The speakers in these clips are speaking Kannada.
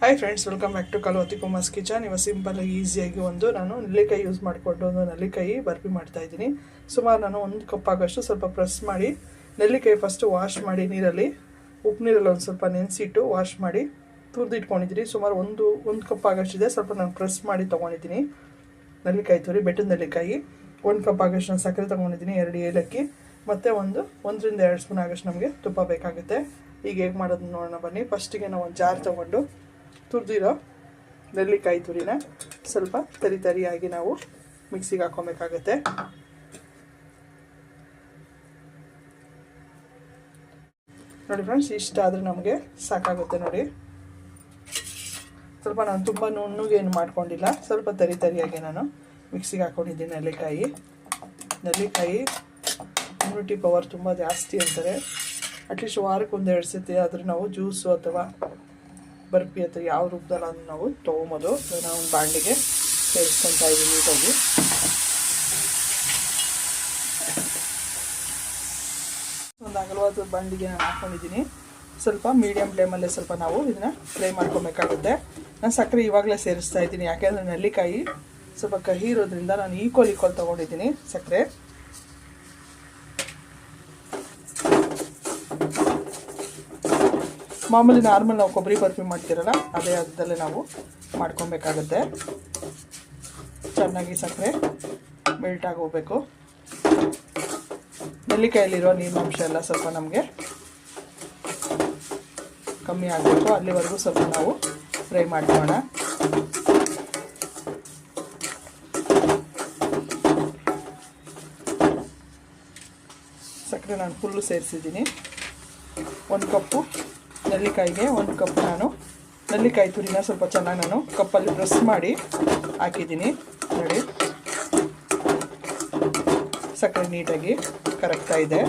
Hi friends welcome back to Kalavathi Kumar's kitchen ಇವಾಗ ಸಿಂಪಲ್ ಈಸಿಯಾಗಿ ಒಂದು ನಾನು ನೆಲ್ಲಿಕಾಯಿ ಯೂಸ್ ಮಾಡಿಕೊಂಡು ಒಂದು ನೆಲ್ಲಿಕಾಯಿ ಮಾಡ್ತಾ ಇದ್ದೀನಿ. ಸುಮಾರು ನಾನು ಒಂದು ಕಪ್ ಆಗೋಷ್ಟು ಸ್ವಲ್ಪ ಪ್ರೆಸ್ ಮಾಡಿ, ನೆಲ್ಲಿಕಾಯಿ ಫಸ್ಟು ವಾಶ್ ಮಾಡಿ ನೀರಲ್ಲಿ, ಉಪ್ಪು ನೀರಲ್ಲಿ ಒಂದು ಸ್ವಲ್ಪ ನೆನೆಸಿಟ್ಟು ವಾಶ್ ಮಾಡಿ ತುರಿದು ಇಟ್ಕೊಂಡಿದ್ದೀನಿ ಸುಮಾರು ಒಂದು ಒಂದು ಕಪ್ ಆಗೋಷ್ಟಿದೆ, ಸ್ವಲ್ಪ ನಾನು ಪ್ರೆಸ್ ಮಾಡಿ ತೊಗೊಂಡಿದ್ದೀನಿ. ನೆಲ್ಲಿಕಾಯಿ ತುರಿ, ಬೆಟ್ಟದ ನೆಲ್ಲಿಕಾಯಿ. ಒಂದು ಕಪ್ ಆಗೋಷ್ಟು ನಾನು ಸಕ್ಕರೆ ತೊಗೊಂಡಿದ್ದೀನಿ, ಎರಡು ಏಲಕ್ಕಿ. ಮತ್ತು ಒಂದು, ಒಂದರಿಂದ ಎರಡು ಸ್ಪೂನ್ ಆಗೋಷ್ಟು ನಮಗೆ ತುಪ್ಪ ಬೇಕಾಗುತ್ತೆ. ಈಗ ಹೇಗೆ ಮಾಡೋದು ನೋಡೋಣ ಬನ್ನಿ. ಫಸ್ಟಿಗೆ ನಾವು ಒಂದು ಜಾರ್ ತೊಗೊಂಡು ತುರಿದಿರೋ ನೆಲ್ಲಿಕಾಯಿ ತುರಿನ ಸ್ವಲ್ಪ ತರಿ ತರಿಯಾಗಿ ನಾವು ಮಿಕ್ಸಿಗೆ ಹಾಕೊಬೇಕಾಗತ್ತೆ. ನೋಡಿ ಫ್ರೆಂಡ್ಸ್, ಇಷ್ಟ ಆದರೆ ನಮಗೆ ಸಾಕಾಗುತ್ತೆ ನೋಡಿ. ಸ್ವಲ್ಪ ನಾನು ತುಂಬ ನುಣ್ಣುಗೇನು ಮಾಡ್ಕೊಂಡಿಲ್ಲ, ಸ್ವಲ್ಪ ತರಿ ತರಿಯಾಗಿ ನಾನು ಮಿಕ್ಸಿಗೆ ಹಾಕ್ಕೊಂಡಿದ್ದೀನಿ ನೆಲ್ಲಿಕಾಯಿ. ನೆಲ್ಲಿಕಾಯಿ ಇಮ್ಯುನಿಟಿ ಪವರ್ ತುಂಬ ಜಾಸ್ತಿ ಅಂತಾರೆ. ಅಟ್ಲೀಸ್ಟ್ ವಾರಕ್ಕೆ ಎರಡು ಸತಿ ಆದರೂ ನಾವು ಜ್ಯೂಸು ಅಥವಾ ಬರ್ಫಿ ಅಥವಾ ಯಾವ ರೂಪದಲ್ಲಿ ನಾವು ತೊಗೊಬೋದು. ನಾವು ಒಂದು ಬಾಂಡಿಗೆ ಸೇರಿಸ್ಕೊತಾ ಇದ್ದೀನಿ ನೀಟಾಗಿ. ಒಂದು ಅಗಲವಾದ ಬಾಂಡಿಗೆ ನಾನು ಹಾಕ್ಕೊಂಡಿದ್ದೀನಿ ಸ್ವಲ್ಪ ಮೀಡಿಯಮ್ ಫ್ಲೇಮಲ್ಲೇ ಸ್ವಲ್ಪ ನಾವು ಇದನ್ನು ಫ್ರೈ ಮಾಡ್ಕೊಬೇಕಾಗುತ್ತೆ. ನಾನು ಸಕ್ಕರೆ ಇವಾಗಲೇ ಸೇರಿಸ್ತಾ ಇದ್ದೀನಿ. ಯಾಕೆಂದರೆ ನೆಲ್ಲಿಕಾಯಿ ಸ್ವಲ್ಪ ಕಹಿ ಇರೋದ್ರಿಂದ ನಾನು ಈಕ್ವಲ್ ಈಕ್ವಲ್ ತೊಗೊಂಡಿದ್ದೀನಿ ಸಕ್ಕರೆ. ಮಾಮೂಲಿ ನಾರ್ಮಲ್ ನಾವು ಕೊಬ್ಬರಿ ಬರ್ಫಿ ಮಾಡ್ತೀರಲ್ಲ, ಅದೇ ಅದರಲ್ಲೇ ನಾವು ಮಾಡ್ಕೊಬೇಕಾಗುತ್ತೆ. ಚೆನ್ನಾಗಿ ಸಕ್ಕರೆ ಮೆಲ್ಟ್ ಆಗಿ ಹೋಗ್ಬೇಕು. ನೆಲ್ಲಿಕಾಯಲ್ಲಿರೋ ನೀರಿನಾಂಶ ಎಲ್ಲ ಸ್ವಲ್ಪ ನಮಗೆ ಕಮ್ಮಿ ಆಗಬೇಕು. ಅಲ್ಲಿವರೆಗೂ ಸ್ವಲ್ಪ ನಾವು ಫ್ರೈ ಮಾಡ್ಕೋಣ ಸಕ್ಕರೆ ನಾನು ಫುಲ್ಲು ಸೇರಿಸಿದ್ದೀನಿ. ಒಂದು ಕಪ್ಪು ನೆಲ್ಲಿಕಾಯಿಗೆ ಒಂದು ಕಪ್ ನಾನು. ನೆಲ್ಲಿಕಾಯಿ ತುರಿನ ಸ್ವಲ್ಪ ಚೆನ್ನಾಗಿ ನಾನು ಕಪ್ಪಲ್ಲಿ ಪ್ರೆಸ್ ಮಾಡಿ ಹಾಕಿದ್ದೀನಿ. ನೋಡಿ. ಸಕ್ಕರೆ ನೀಟಾಗಿ ಕರಗ್ತಾ ಇದೆ.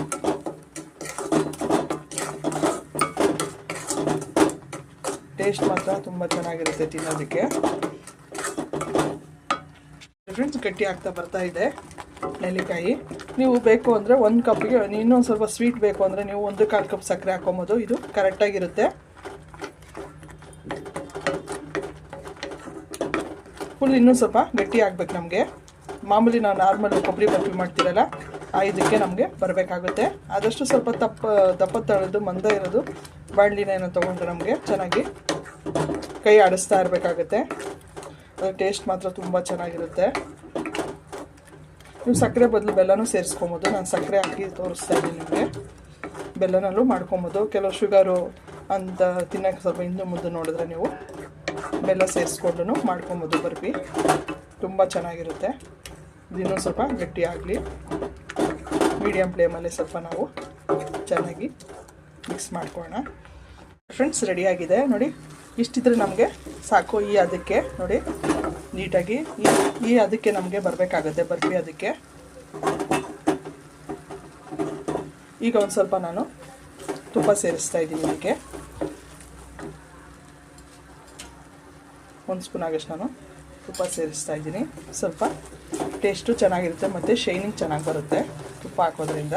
ಟೇಸ್ಟ್ ಮಾತ್ರ ತುಂಬ ಚೆನ್ನಾಗಿರುತ್ತೆ ತಿನ್ನೋದಕ್ಕೆ. ಫ್ರೆಂಡ್ಸ್ ಗಟ್ಟಿ ಆಗ್ತಾ ಬರ್ತಾ ಇದೆ ನೆಲ್ಲಿಕಾಯಿ. ನೀವು ಬೇಕು ಅಂದರೆ ಒಂದು ಕಪ್ಪಿಗೆ, ಇನ್ನೊಂದು ಸ್ವಲ್ಪ ಸ್ವೀಟ್ ಬೇಕು ಅಂದರೆ ನೀವು ಒಂದು ಕಾಲು ಕಪ್ ಸಕ್ಕರೆ ಹಾಕೊಬೋದು. ಇದು ಕರೆಕ್ಟಾಗಿರುತ್ತೆ ಫುಲ್ ಇನ್ನೂ ಸ್ವಲ್ಪ ಗಟ್ಟಿ ಆಗ್ಬೇಕು ನಮಗೆ. ಮಾಮೂಲಿ ನಾವು ನಾರ್ಮಲ್ ಕೊಬ್ಬರಿ ಬರ್ಫಿ ಮಾಡ್ತೀರಲ್ಲ, ಆ ಇದಕ್ಕೆ ನಮಗೆ ಬರಬೇಕಾಗುತ್ತೆ. ಆದಷ್ಟು ಸ್ವಲ್ಪ ತಪ್ಪ, ದಪ್ಪ ತಳೆದು ಮಂದ ಇರೋದು ಬಾಣಲಿನ ಏನೋ ತೊಗೊಂಡ್ರೆ ನಮಗೆ ಚೆನ್ನಾಗಿ ಕೈ ಆಡಿಸ್ತಾ ಇರಬೇಕಾಗುತ್ತೆ. ಟೇಸ್ಟ್ ಮಾತ್ರ ತುಂಬ ಚೆನ್ನಾಗಿರುತ್ತೆ. ನೀವು ಸಕ್ಕರೆ ಬದಲು ಬೆಲ್ಲನೂ ಸೇರಿಸ್ಕೊಬೋದು. ನಾನು ಸಕ್ಕರೆ ಹಾಕಿ ತೋರಿಸ್ತಾ ಇದ್ದೀನಿ ನಿಮಗೆ. ಬೆಲ್ಲನಲ್ಲೂ ಮಾಡ್ಕೊಬೋದು. ಕೆಲವು ಶುಗರು ಅಂತ ತಿನ್ನೋಕ್ಕೆ ಸ್ವಲ್ಪ ಹಿಂದೆ ಮುಂದೆ ನೋಡಿದ್ರೆ ನೀವು ಬೆಲ್ಲ ಸೇರಿಸ್ಕೊಂಡು ಮಾಡ್ಕೊಬೋದು ಬರ್ಫಿ ತುಂಬ ಚೆನ್ನಾಗಿರುತ್ತೆ. ಇನ್ನೂ ಸ್ವಲ್ಪ ಗಟ್ಟಿಯಾಗಲಿ ಮೀಡಿಯಮ್ ಫ್ಲೇಮಲ್ಲಿ ಸ್ವಲ್ಪ ನಾವು ಚೆನ್ನಾಗಿ ಮಿಕ್ಸ್ ಮಾಡ್ಕೊಳ್ಳೋಣ ಫ್ರೆಂಡ್ಸ್ ರೆಡಿಯಾಗಿದೆ ನೋಡಿ, ಇಷ್ಟಿದ್ರೆ ನಮಗೆ ಸಾಕು. ಈ ಅದಕ್ಕೆ ನೋಡಿ. ನೀಟಾಗಿ ಈ ಅದಕ್ಕೆ ನಮಗೆ ಬರಬೇಕಾಗುತ್ತೆ, ಬರ್ಫಿ ಅದಕ್ಕೆ. ಈಗ ಒಂದು ಸ್ವಲ್ಪ ನಾನು ತುಪ್ಪ ಸೇರಿಸ್ತಾ ಇದ್ದೀನಿ ಇದಕ್ಕೆ. ಒಂದು ಸ್ಪೂನ್ ಆಗಷ್ಟು ನಾನು ತುಪ್ಪ ಸೇರಿಸ್ತಾ ಇದ್ದೀನಿ. ಸ್ವಲ್ಪ ಟೇಸ್ಟು ಚೆನ್ನಾಗಿರುತ್ತೆ ಮತ್ತು ಶೈನಿಂಗ್ ಚೆನ್ನಾಗಿ ಬರುತ್ತೆ ತುಪ್ಪ ಹಾಕೋದ್ರಿಂದ.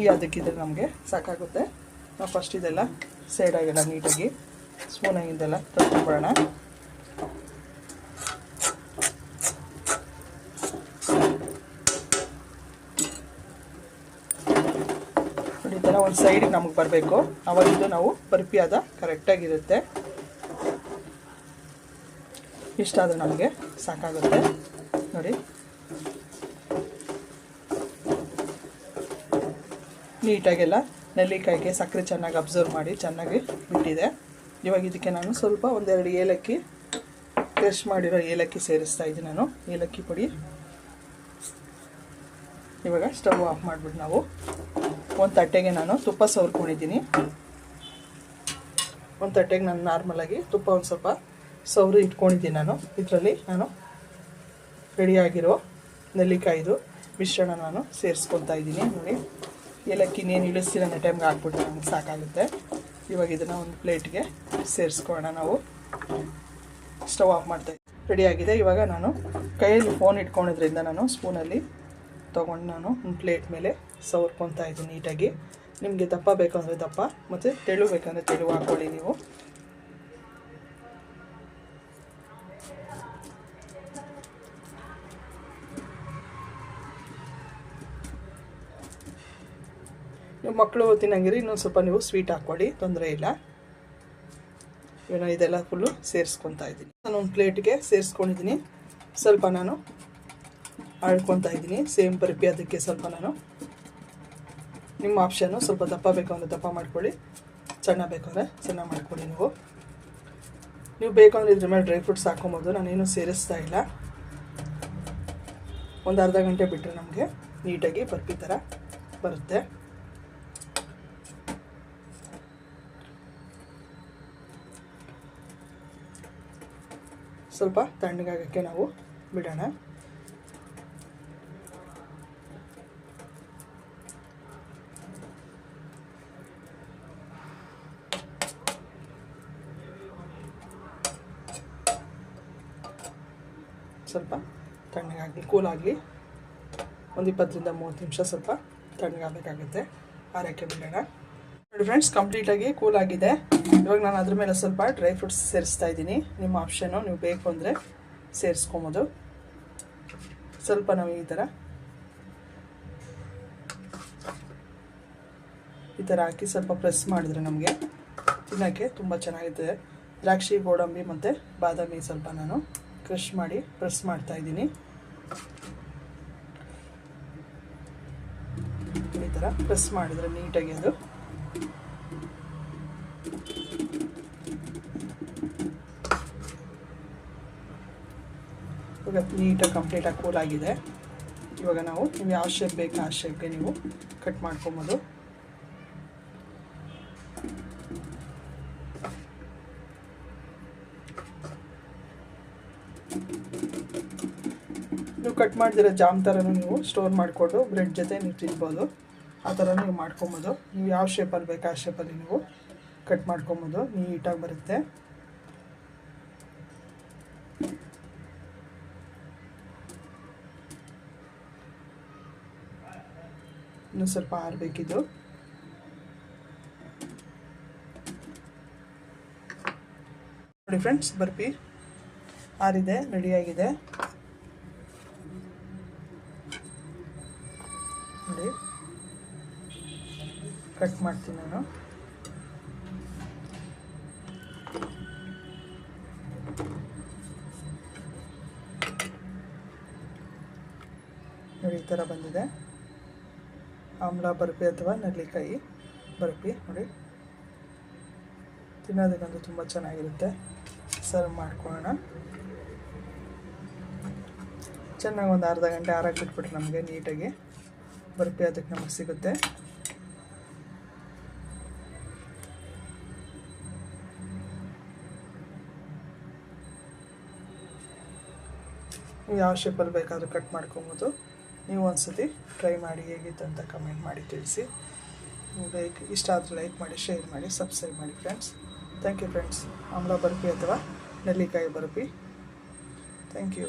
ಈ ಅದಕ್ಕಿದ್ರೆ ನಮಗೆ ಸಾಕಾಗುತ್ತೆ. ನಾವು ಫಸ್ಟ್ ಇದೆಲ್ಲ ಸೈಡಾಗೆಲ್ಲ ನೀಟಾಗಿ ಸ್ಪೂನಾಗಿಂದೆಲ್ಲ ತಗೊಂಡ್ಬಿಡೋಣ ಈ ಒಂದು ಸೈಡಿಗೆ ನಮಗೆ ಬರಬೇಕು. ಅವಾಗ ಇದು ನಾವು ಬರ್ಪಿ ಆದ ಕರೆಕ್ಟಾಗಿರುತ್ತೆ ಇಷ್ಟಾದರೆ ನಮಗೆ ಸಾಕಾಗುತ್ತೆ. ನೋಡಿ. ನೀಟಾಗೆಲ್ಲ ನೆಲ್ಲಿಕಾಯಿಗೆ ಸಕ್ಕರೆ ಚೆನ್ನಾಗಿ ಅಬ್ಸರ್ವ್ ಮಾಡಿ ಚೆನ್ನಾಗಿ ಬಿಟ್ಟಿದೆ. ಇವಾಗ ಇದಕ್ಕೆ ನಾನು ಸ್ವಲ್ಪ ಒಂದೆರಡು ಏಲಕ್ಕಿ ಕ್ರಶ್ ಮಾಡಿರೋ ಏಲಕ್ಕಿ ಸೇರಿಸ್ತಾ ಇದ್ದೀನಿ ನಾನು. ಏಲಕ್ಕಿ ಪುಡಿ. ಇವಾಗ ಸ್ಟವ್ ಆಫ್ ಮಾಡಿಬಿಟ್ಟು ನಾವು ಒಂದು ತಟ್ಟೆಗೆ ನಾನು ತುಪ್ಪ ಸವರ್ಕೊಂಡಿದ್ದೀನಿ. ಒಂದು ತಟ್ಟೆಗೆ ನಾನು ನಾರ್ಮಲಾಗಿ ತುಪ್ಪ ಒಂದು ಸ್ವಲ್ಪ ಸೌರು ಇಟ್ಕೊಂಡಿದ್ದೀನಿ ನಾನು. ಇದರಲ್ಲಿ ನಾನು ರೆಡಿಯಾಗಿರೋ ನೆಲ್ಲಿಕಾಯಿದು ಮಿಶ್ರಣ ನಾನು ಸೇರಿಸ್ಕೊತಾ ಇದ್ದೀನಿ. ನೋಡಿ ಏಲಕ್ಕಿ ಇನ್ನೇನು ಇಳಿಸ್ತೀರ ಟೈಮ್ಗೆ ಹಾಕ್ಬಿಟ್ಟು ನನಗೆ ಸಾಕಾಗುತ್ತೆ. ಇವಾಗ ಇದನ್ನು ಒಂದು ಪ್ಲೇಟ್ಗೆ ಸೇರಿಸ್ಕೊಳ್ಳೋಣ ನಾವು. ಸ್ಟವ್ ಆಫ್ ಮಾಡ್ತಾ ರೆಡಿಯಾಗಿದೆ ಇವಾಗ ನಾನು ಕೈಯಲ್ಲಿ ಫೋನ್ ಇಟ್ಕೊಂಡಿದ್ರಿಂದ ನಾನು ಸ್ಪೂನಲ್ಲಿ ತೊಗೊಂಡು ನಾನು ಒಂದು ಪ್ಲೇಟ್ ಮೇಲೆ ಸವರ್ಕೊತಾ ಇದ್ದೀನಿ ನೀಟಾಗಿ. ನಿಮಗೆ ದಪ್ಪ ಬೇಕಂದರೆ ದಪ್ಪ, ಮತ್ತು ತೆಳು ಬೇಕಂದರೆ ತೆಳು ಹಾಕ್ಕೊಳ್ಳಿ ನೀವು. ಮಕ್ಕಳು ತಿನ್ನಂಗಿರಿ ಇನ್ನೊಂದು ಸ್ವಲ್ಪ ನೀವು ಸ್ವೀಟ್ ಹಾಕ್ಕೊಳ್ಳಿ, ತೊಂದರೆ ಇಲ್ಲ. ಏನೋ ಇದೆಲ್ಲ ಫುಲ್ಲು ಸೇರಿಸ್ಕೊತಾ ಇದ್ದೀನಿ. ನಾನು ಒಂದು ಪ್ಲೇಟ್ಗೆ ಸೇರಿಸ್ಕೊಂಡಿದ್ದೀನಿ. ಸ್ವಲ್ಪ ನಾನು ಅಳ್ಕೊತಾ ಇದ್ದೀನಿ. ಸೇಮ್ ಬರ್ಪಿ ಅದಕ್ಕೆ ಸ್ವಲ್ಪ ನಾನು ನಿಮ್ಮ ಆಪ್ಷನ್ನು ಸ್ವಲ್ಪ ದಪ್ಪ ಬೇಕು ಅಂದರೆ ದಪ್ಪ ಮಾಡ್ಕೊಳ್ಳಿ. ಸಣ್ಣ ಬೇಕಂದರೆ ಸಣ್ಣ ಮಾಡ್ಕೊಳ್ಳಿ ನೀವು. ನೀವು ಬೇಕು ಅಂದರೆ ಇದ್ರ ಮೇಲೆ ಡ್ರೈ ಫ್ರೂಟ್ಸ್ ಹಾಕೊಬೋದು ನಾನೇನು ಸೇರಿಸ್ತಾ ಇಲ್ಲ. ಒಂದು ಅರ್ಧ ಗಂಟೆ ಬಿಟ್ಟರೆ ನಮಗೆ ನೀಟಾಗಿ ಬರ್ಪಿ ಥರ ಬರುತ್ತೆ. ಸ್ವಲ್ಪ ತಣ್ಣಗಾಗಕ್ಕೆ ನಾವು ಬಿಡೋಣ. ಸ್ವಲ್ಪ ತಣ್ಣಗಾಗಲಿ ಕೂಲಾಗಲಿ ಒಂದು ಇಪ್ಪತ್ತರಿಂದ ಮೂವತ್ತು ನಿಮಿಷ ಸ್ವಲ್ಪ ತಣ್ಣಗಾಗಬೇಕಾಗುತ್ತೆ. ಆರಕ್ಕೆ ಬಿಡೋಣ. ನೋಡಿ ಫ್ರೆಂಡ್ಸ್ ಕಂಪ್ಲೀಟಾಗಿ ಕೂಲ್ ಆಗಿದೆ. ಇವಾಗ ನಾನು ಅದ್ರ ಮೇಲೆ ಸ್ವಲ್ಪ ಡ್ರೈ ಫ್ರೂಟ್ಸ್ ಸೇರಿಸ್ತಾ ಇದ್ದೀನಿ. ನಿಮ್ಮ ಆಪ್ಷನ್ನು ನೀವು ಬೇಕು ಅಂದರೆ ಸೇರಿಸ್ಕೊಬೋದು. ಸ್ವಲ್ಪ ನಾವು ಈ ಥರ ಈ ಥರ ಹಾಕಿ ಸ್ವಲ್ಪ ಪ್ರೆಸ್ ಮಾಡಿದ್ರೆ ನಮಗೆ ತಿನ್ನೋಕ್ಕೆ ತುಂಬ ಚೆನ್ನಾಗಿದೆ ದ್ರಾಕ್ಷಿ, ಗೋಡಂಬಿ ಮತ್ತು ಬಾದಾಮಿ ಸ್ವಲ್ಪ ನಾನು ಕ್ರಷ್ ಮಾಡಿ ಪ್ರೆಸ್ ಮಾಡ್ತಾ ಇದ್ದೀನಿ. ಈ ಥರ ಪ್ರೆಸ್ ಮಾಡಿದರೆ ನೀಟಾಗಿ ಅದು ಇವಾಗ ನೀಟಾಗಿ ಕಂಪ್ಲೀಟಾಗಿ ಕೂಲ್ ಆಗಿದೆ. ಇವಾಗ ನಾವು ನೀವು ಯಾವ ಶೇಪ್ ಬೇಕು ಆ ಶೇಪ್ಗೆ ನೀವು ಕಟ್ ಮಾಡ್ಕೊಬೋದು. ನೀವು ಕಟ್ ಮಾಡಿದಿರೋ ಜಾಮ್ ಥರನೂ ನೀವು ಸ್ಟೋರ್ ಮಾಡಿಕೊಂಡು ಬ್ರೆಡ್ ಜೊತೆ ನೀವು ತಿನ್ಬೋದು. ಆ ಥರ ನೀವು ಮಾಡ್ಕೊಬೋದು. ನೀವು ಯಾವ ಶೇಪಲ್ಲಿ ಬೇಕು ಆ ಶೇಪಲ್ಲಿ ನೀವು ಕಟ್ ಮಾಡ್ಕೊಬೋದು. ನೀಟಾಗಿ ಬರುತ್ತೆ. ಇನ್ನೂ ಸ್ವಲ್ಪ ಆರಬೇಕಿದು ನೋಡಿ ಫ್ರೆಂಡ್ಸ್ ಬರ್ಪಿ ಆರಿದೆ ರೆಡಿಯಾಗಿದೆ ನೋಡಿ. ಕಟ್ ಮಾಡ್ತೀನಿ ನಾನು. ನೋಡಿ, ಈ ಥರ ಬಂದಿದೆ. ಆಮ್ಲ, ಬರ್ಪಿ ಅಥವಾ ನೆಲ್ಲಿಕಾಯಿ. ಬರ್ಫಿ ನೋಡಿ. ತಿನ್ನೋದಕ್ಕಂತೂ ತುಂಬ ಚೆನ್ನಾಗಿರುತ್ತೆ. ಸರ್ವ್ ಮಾಡ್ಕೊಳ್ಳೋಣ. ಚೆನ್ನಾಗಿ ಒಂದು ಅರ್ಧ ಗಂಟೆ ಆರಕ್ಕೆ ಬಿಟ್ಬಿಟ್ರೆ ನಮಗೆ ನೀಟಾಗಿ ಬರ್ಪಿ ಅದಕ್ಕೆ ನಮಗೆ ಸಿಗುತ್ತೆ. ಯಾವ ಶೇಪಲ್ಲಿ ಬೇಕಾದರೂ ಕಟ್ ಮಾಡ್ಕೊಬೋದು. ನೀವು ಒಂದ್ಸತಿ ಟ್ರೈ ಮಾಡಿ ಹೇಗಿತ್ತು ಅಂತ ಕಮೆಂಟ್ ಮಾಡಿ ತಿಳಿಸಿ. ಲೈಕ್ ಇಷ್ಟ ಆದರೆ ಲೈಕ್ ಮಾಡಿ ಶೇರ್ ಮಾಡಿ ಸಬ್ಸ್ಕ್ರೈಬ್ ಮಾಡಿ ಫ್ರೆಂಡ್ಸ್ ಥ್ಯಾಂಕ್ ಯು ಫ್ರೆಂಡ್ಸ್ ಆಮ್ಲ ಬರ್ಫಿ ಅಥವಾ ನೆಲ್ಲಿಕಾಯಿ ಬರ್ಫಿ ಥ್ಯಾಂಕ್ ಯು